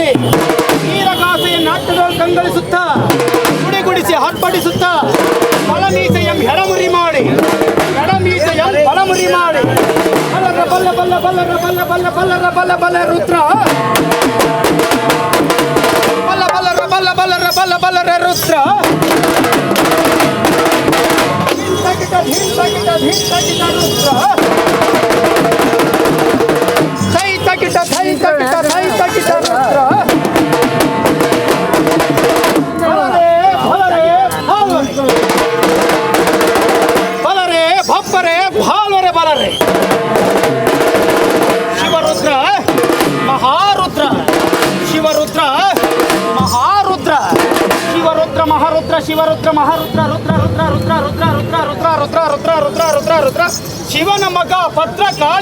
ಸಮಯದಲ್ಲಿ ವೀರಗಾಸೆಯ ನಾಟ್ಯದಲ್ಲಿ ಕಂಗಳಿಸುತ್ತಾ, ಗುಡಿಗುಡಿಸಿ ಆರ್ಭಟಿಸುತ್ತಾ ಬಲಮೀಸೆಯಂ ಹೆಡಮುರಿ ಮಾಡಿ, ಎಡಮೀಸೆಯಂ ಬಲಮುರಿ ಮಾಡಿ. ಬಲ್ಲರ ಬಲ್ಲ ಬಲ್ಲ ಬಲ್ಲರ ಬಲ್ಲ ಬಲ್ಲ ಬಲ್ಲರ ಬಲ್ಲ ಬಲ್ಲ ರುದ್ರ. ಬಲ್ಲ ಬಲ್ಲರ ಬಲ್ಲ ಬಲ್ಲರ ಬಲ್ಲ ಬಲ್ಲರ Rudra. ಹಿಂಸಕಿತ ಹಿಂಸಕಿತ ಹಿಂಸಕಿತ Rudra.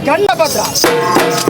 vai, cana pra trás.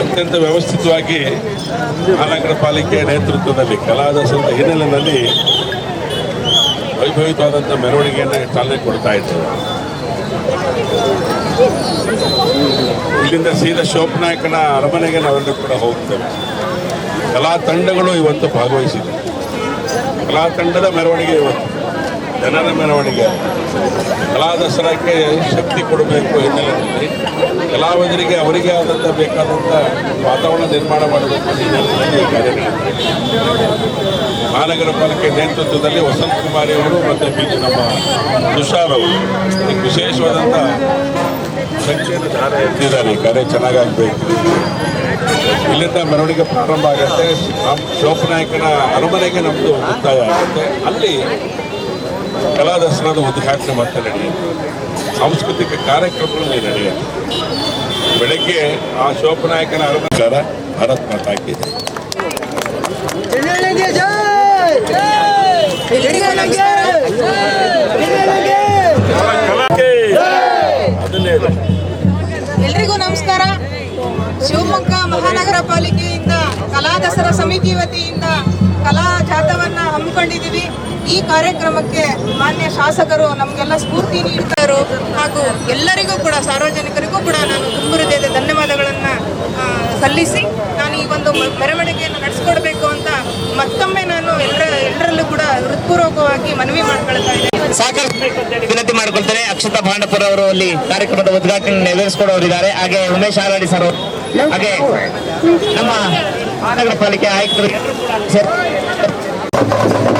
ಅತ್ಯಂತ ವ್ಯವಸ್ಥಿತವಾಗಿ ಮಹಾನಗರ ಪಾಲಿಕೆ ನೇತೃತ್ವದಲ್ಲಿ ಕಲಾದಸರದ ಹಿನ್ನೆಲೆಯಲ್ಲಿ ವೈಭವಿತವಾದಂಥ ಮೆರವಣಿಗೆಯನ್ನು ಚಾಲನೆ ಕೊಡ್ತಾ ಇತ್ತು ಇಲ್ಲಿಂದ ಸೀದಾ ಶೋಭನಾಯಕನ ಅರಮನೆಗೆ ನಾವೆಲ್ಲರೂ ಕೂಡ ಹೋಗ್ತೇವೆ. ಕಲಾ ತಂಡಗಳು ಇವತ್ತು ಭಾಗವಹಿಸಿದೆ. ಕಲಾ ತಂಡದ ಮೆರವಣಿಗೆ ಇವತ್ತು. ಜನರ ಮೆರವಣಿಗೆ. ಕಲಾ ದಸರಾಕ್ಕೆ ಶಕ್ತಿ ಕೊಡಬೇಕು ಹಿನ್ನೆಲೆಯಲ್ಲಿ ಕಲಾವಿದರಿಗೆ ಅವರಿಗೆ ಆದಂಥ ಬೇಕಾದಂಥ ವಾತಾವರಣ ನಿರ್ಮಾಣ ಮಾಡಬೇಕು ಹಿನ್ನೆಲೆಯಲ್ಲಿ ಈ ಕಾರ್ಯಕ್ರಮ. ಮಹಾನಗರ ಪಾಲಿಕೆ ನೇತೃತ್ವದಲ್ಲಿ ವಸಂತ್ ಕುಮಾರಿ ಅವರು ಮತ್ತು ಬಿ ನಮ್ಮ ತುಷಾರ್ ಅವರು. ಇದಕ್ಕೆ ವಿಶೇಷವಾದಂಥ ಸಂಖ್ಯೆಯನ್ನು ದಾರ ಎತ್ತಿದ್ದಾರೆ. ಕಾರ್ಯ ಚೆನ್ನಾಗಾಗಬೇಕು. ಇಲ್ಲಿಂದ ಮೆರವಣಿಗೆ ಪ್ರಾರಂಭ ಆಗುತ್ತೆ. ನಮ್ಮ ಶೋಭನಾಯಕನ ಅರಮನೆಗೆ ನಮ್ಮದು ಮುಕ್ತಾಯ ಆಗುತ್ತೆ. ಅಲ್ಲಿ ಕಲಾ ದಸರಾದ ಉದ್ಘಾಟನೆ ಮತ್ತೆ ನಡೆಯುತ್ತೆ ಸಾಂಸ್ಕೃತಿಕ ಕಾರ್ಯಕ್ರಮಗಳು ನಡೆಯುತ್ತೆ ಬೆಳಗ್ಗೆ ಆ ಶೋಭನಾಯಕನ ಅರಮನೆಗಾರ ಭಾರತ್ ಮಾತಾಕಿ ಎಲ್ರಿಗೂ ನಮಸ್ಕಾರ. ಶಿವಮೊಗ್ಗ ಮಹಾನಗರ ಪಾಲಿಕೆಯಿಂದ ಕಲಾ ದಸರಾ ಸಮಿತಿ ವತಿಯಿಂದ ಕಲಾ ಜಾಥವನ್ನ ಹಮ್ಮಿಕೊಂಡಿದ್ದೀವಿ. ಈ ಕಾರ್ಯಕ್ರಮಕ್ಕೆ ಮಾನ್ಯ ಶಾಸಕರು ನಮಗೆಲ್ಲ ಸ್ಫೂರ್ತಿ ನೀಡ್ತಾರೋ ಹಾಗೂ ಎಲ್ಲರಿಗೂ ಕೂಡ, ಸಾರ್ವಜನಿಕರಿಗೂ ಕೂಡ ನಾನು ತುಂಬ ಧನ್ಯವಾದಗಳನ್ನು ಸಲ್ಲಿಸಿ ನಾನು ಈ ಒಂದು ಮೆರವಣಿಗೆಯನ್ನು ನಡೆಸ್ಕೊಡ್ಬೇಕು ಅಂತ ಮತ್ತೊಮ್ಮೆ ನಾನು ಎಲ್ಲರ, ಎಲ್ಲರಲ್ಲೂ ಕೂಡ ಹೃತ್ಪೂರ್ವಕವಾಗಿ ಮನವಿ ಮಾಡ್ಕೊಳ್ತಾ ಇದ್ದೇನೆ. ವಿನಂತಿ ಮಾಡಿಕೊಳ್ತಾರೆ ಅಕ್ಷತಾ ಭಾಂಡಪುರ ಅವರು ಅಲ್ಲಿ ಕಾರ್ಯಕ್ರಮದ ಉದ್ಘಾಟನೆ ನೆರವೇರಿಸಿಕೊಡೋರಿದ್ದಾರೆ. ಹಾಗೆ ಉಮೇಶ್ ಆರಾಡಿ ಸರ್ ಹಾಗೆ ನಮ್ಮ ಮಹಾನಗರ ಪಾಲಿಕೆ ಆಯುಕ್ತರು Thank you.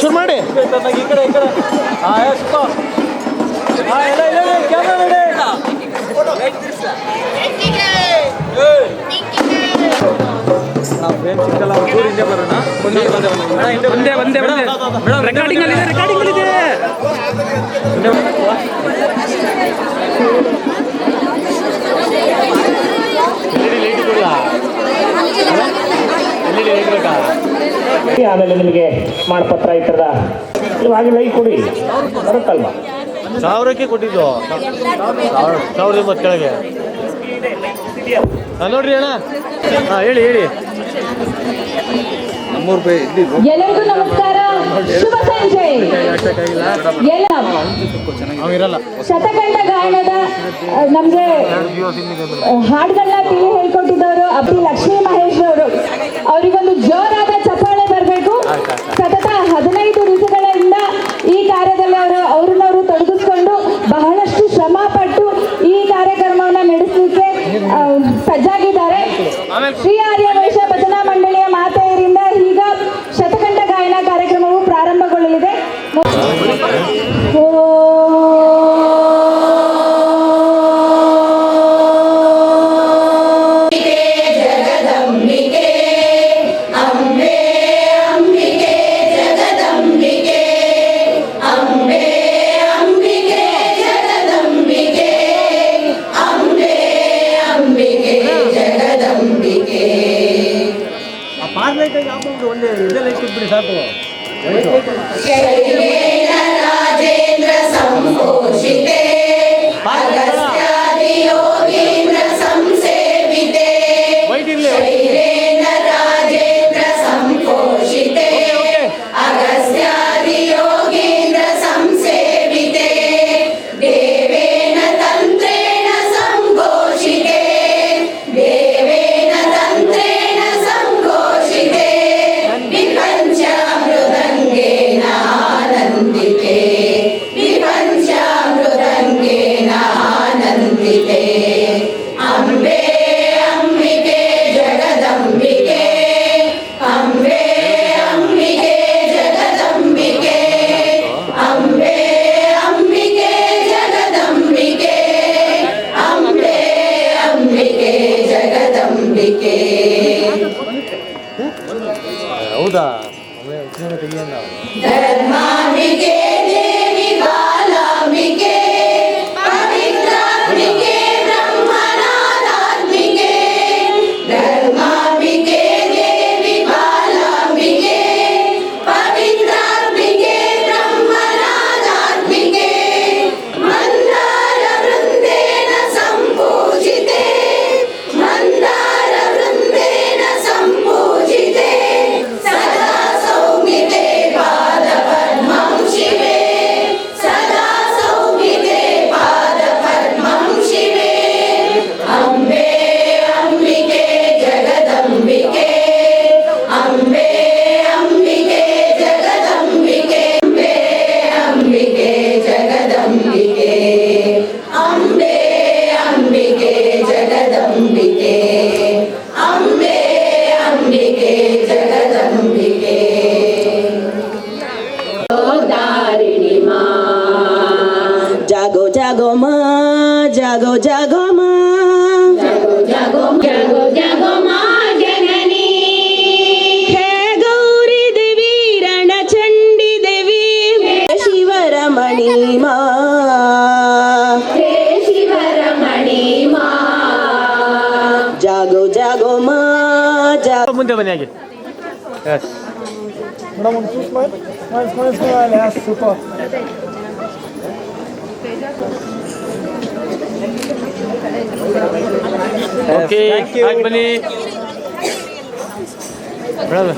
ಶುರು ಮಾಡಿ ಒಂದೇ ಒಂದೇ ಒಂದೇ ಮೇಡಮ್ ರೆಕಾರ್ಡಿಂಗ್ ಅಲ್ಲಿ ರೆಕಾರ್ಡಿಂಗ್ ಅಲ್ಲಿ ಇದೆ ಆಮೇಲೆ ನಿಮಗೆ ಮಾಡಪತ್ರ ಈ ನೀವು ಇವಾಗ ಲೈಕ್ ಕೊಡಿ. ಬರುತ್ತಲ್ವಾ? ಸಾವಿರಕ್ಕೆ ಕೊಟ್ಟಿದ್ದು. ಸಾವಿರ ಸಾವಿರದ ಕೆಳಗೆ. ಹಾ, ನೋಡ್ರಿ ಅಣ್ಣ. ಹಾಂ ಹೇಳಿ ಹೇಳಿ. ಎಲ್ಲರಿಗೂ ನಮಸ್ಕಾರ. ಶುಭ ಸಂಜೆ. ಶತಕಂಡ ಗಾಯನದ ನಮ್ಗೆ ಹಾಡುಗಳನ್ನ ತಿಳಿ ಹೇಳ್ಕೊಟ್ಟಿದ್ದವರು. ಎಸ್ ಓಕೆ ಆಯ್ತು ಬನ್ನಿ ಮೇಡಮ್